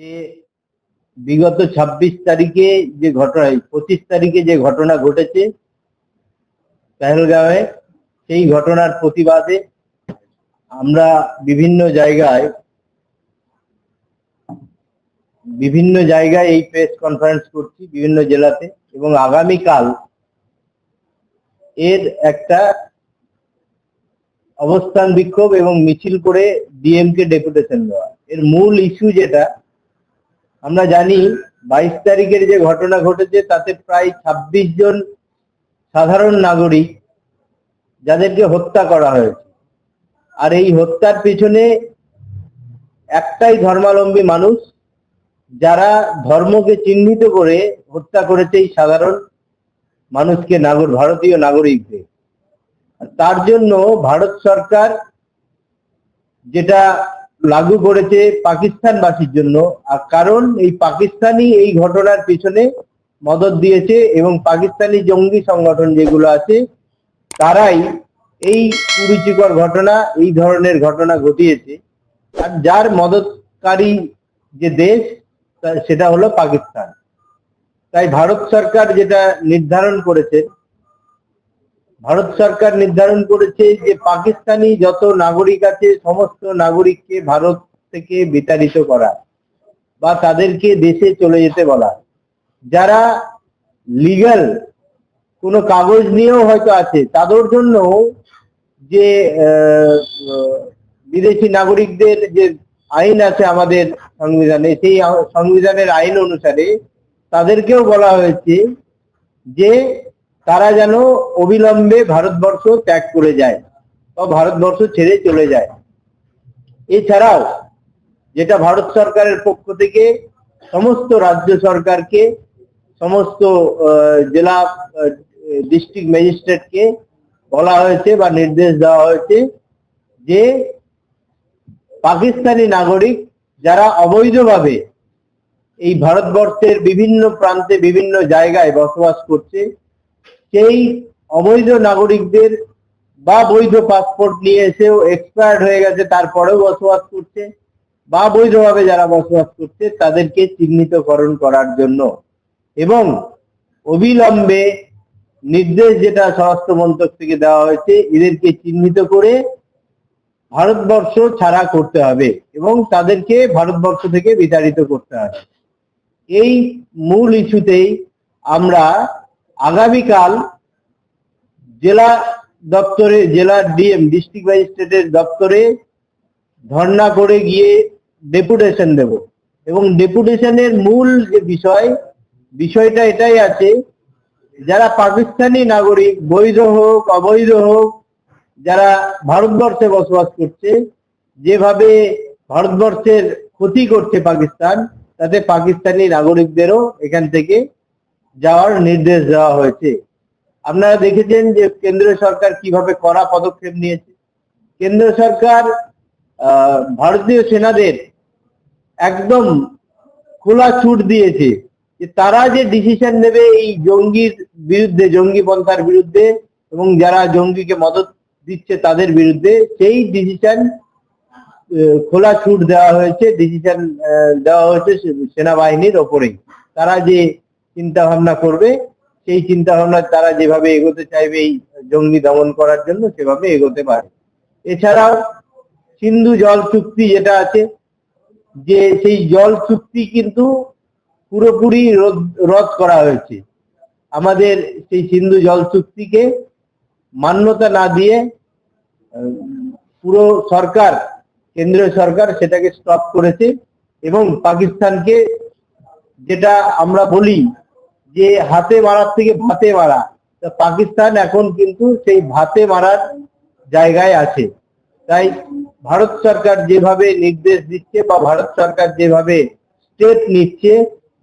যে বিগত ছাব্বিশ তারিখে যে ঘটনা পঁচিশ তারিখে যে ঘটনা ঘটেছে পেহেলগাঁওয়ে, সেই ঘটনার প্রতিবাদে আমরা বিভিন্ন জায়গায় বিভিন্ন জায়গায় এই প্রেস কনফারেন্স করছি বিভিন্ন জেলাতে এবং আগামীকাল এর একটা অবস্থান বিক্ষোভ এবং মিছিল করে ডিএমকে ডেপুটেশন দেওয়া। এর মূল ইস্যু যেটা আমরা জানি বাইশ তারিখের যে ঘটনা ঘটেছে, তাতে প্রায় ছাব্বিশ জন সাধারণ নাগরিক যাদেরকে হত্যা করা হয়েছে। আর এই হত্যার পিছনে একটাই ধর্মালম্বী মানুষ, যারা ধর্মকে চিহ্নিত করে হত্যা করেছে এই সাধারণ মানুষকে নাগর, ভারতীয় নাগরিকদের। তার জন্য ভারত সরকার যেটা লাগু করেছে পাকিস্তানবাসীর জন্য। আর কারণ, এই পাকিস্তানি এই ঘটনার পিছনে মদত দিয়েছে এবং পাকিস্তানি জঙ্গি সংগঠন যেগুলো আছে, তারাই এই কুরুচিকর ঘটনা, এই ধরনের ঘটনা ঘটিয়েছে। আর যার মদতকারী যে দেশ সেটা হলো পাকিস্তান। তাই ভারত সরকার যেটা নির্ধারণ করেছে ভারত সরকার নির্ধারণ করেছে যে পাকিস্তানি যত নাগরিক আছে, সমস্ত নাগরিককে ভারত থেকে বিতাড়িত করা বা তাদেরকে দেশে চলে যেতে বলা। যারা লিগ্যাল কোনো কাগজ নিয়েও হয়তো আছে, তাদের জন্য যে বিদেশি নাগরিকদের যে আইন আছে আমাদের সংবিধানে, সেই সংবিধানের আইন অনুসারে তাদেরকেও বলা হয়েছে যে তারা যেন অবিলম্বে ভারতবর্ষ ত্যাগ করে যায় বা ভারতবর্ষ ছেড়ে চলে যায়। এছাড়াও যেটা ভারত সরকারের পক্ষ থেকে সমস্ত রাজ্য সরকারকে, সমস্ত জেলা ডিস্ট্রিক্ট ম্যাজিস্ট্রেটকে বলা হয়েছে বা নির্দেশ দেওয়া হয়েছে যে পাকিস্তানি নাগরিক যারা অবৈধভাবে এই ভারতবর্ষের বিভিন্ন প্রান্তে বিভিন্ন জায়গায় বসবাস করছে সেই অবৈধ নাগরিকদের বা বৈধ পাসপোর্ট নিয়ে এসেও এক্সপায়ার্ড হয়ে গেছে, তারপরেও বসবাস করছে। বা বৈধভাবে যারা বসবাস করছে, তাদেরকে চিহ্নিতকরণ করার জন্য। এবং অবিলম্বে নির্দেশ যেটা স্বরাষ্ট্র মন্ত্রক থেকে দেওয়া হয়েছে, এদেরকে চিহ্নিত করে ভারতবর্ষ ছাড়া করতে হবে এবং তাদেরকে ভারতবর্ষ থেকে বিতাড়িত করতে হবে। এই মূল ইস্যুতেই আমরা আগামীকাল জেলা দপ্তরে, জেলা ডিএম, ডিস্ট্রিক্ট ম্যাজিস্ট্রেটের দপ্তরে ধর্ণা করে গিয়ে ডেপুটেশন দেব। এবং ডেপুটেশনের মূল যে বিষয়, বিষয়টা এটাই আছে, যারা পাকিস্তানি নাগরিক, বৈধ হোক, অবৈধ হোক, যারা ভারতবর্ষে বসবাস করছে, যেভাবে ভারতবর্ষের ক্ষতি করছে পাকিস্তান, তাতে পাকিস্তানি নাগরিকদেরও এখান থেকে যাওয়ার নির্দেশ দেওয়া হয়েছে। আপনারা দেখেছেন যে কেন্দ্রীয় সরকার কীভাবে কড়া পদক্ষেপ নিয়েছে। কেন্দ্র সরকার ভারতীয় সেনাদের একদম খোলা ছুট দিয়েছে যে তারা যে ডিসিশন নেবে এই জঙ্গির বিরুদ্ধে, জঙ্গি পন্থার বিরুদ্ধে এবং যারা জঙ্গিকে মদত দিচ্ছে তাদের বিরুদ্ধে সেই ডিসিশন খোলা ছুট দেওয়া হয়েছে ডিসিশন দেওয়া হয়েছে সেনাবাহিনীর ওপরেই। তারা যে চিন্তা ভাবনা করবে, সেই চিন্তা ভাবনা তারা যেভাবে এগোতে চাইবে এই জঙ্গি দমন করার জন্য সেভাবে এগোতে পারে। এছাড়াও সিন্ধু জল চুক্তি যেটা আছে, যে সেই জল চুক্তি কিন্তু পুরোপুরি রদ করা হয়েছে। আমাদের সেই সিন্ধু জল চুক্তিকে মান্যতা না দিয়ে, পুরো সরকার, কেন্দ্রীয় সরকার সেটাকে স্টপ করেছে এবং পাকিস্তানকে যেটা আমরা বলি যে হাতে মারার থেকে ভাতে মারা পাকিস্তান এখন কিন্তু সেই ভাতে মারার জায়গায় আছে। তাই ভারত সরকার যেভাবে নির্দেশ দিচ্ছে বা ভারত সরকার যেভাবে স্টেপ নিচ্ছে,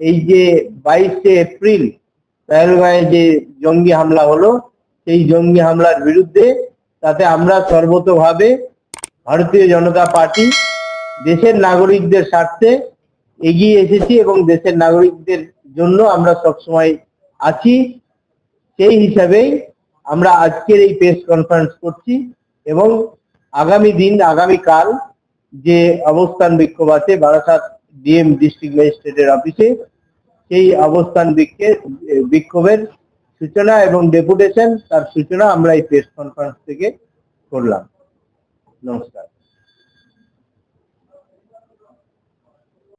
এই যে বাইশে এপ্রিল পেহেলগাঁয়ে যে জঙ্গি হামলা হলো, সেই জঙ্গি হামলার বিরুদ্ধে তাতে আমরা সর্বতভাবে ভারতীয় জনতা পার্টি, দেশের নাগরিকদের স্বার্থে এগিয়ে এসেছি এবং দেশের নাগরিকদের জন্য আমরা সবসময় আছি। সেই হিসাবেই আমরা আজকের এই প্রেস কনফারেন্স করছি এবং আগামী দিন আগামী কাল যে অবস্থান বিক্ষোভ আছে বারাসাত ডিএম ডিস্ট্রিক্ট ম্যাজিস্ট্রেটের অফিসে, সেই অবস্থান বিক্ষে- বিক্ষোভের সূচনা এবং ডেপুটেশন, তার সূচনা আমরা এই প্রেস কনফারেন্স থেকে করলাম। নমস্কার।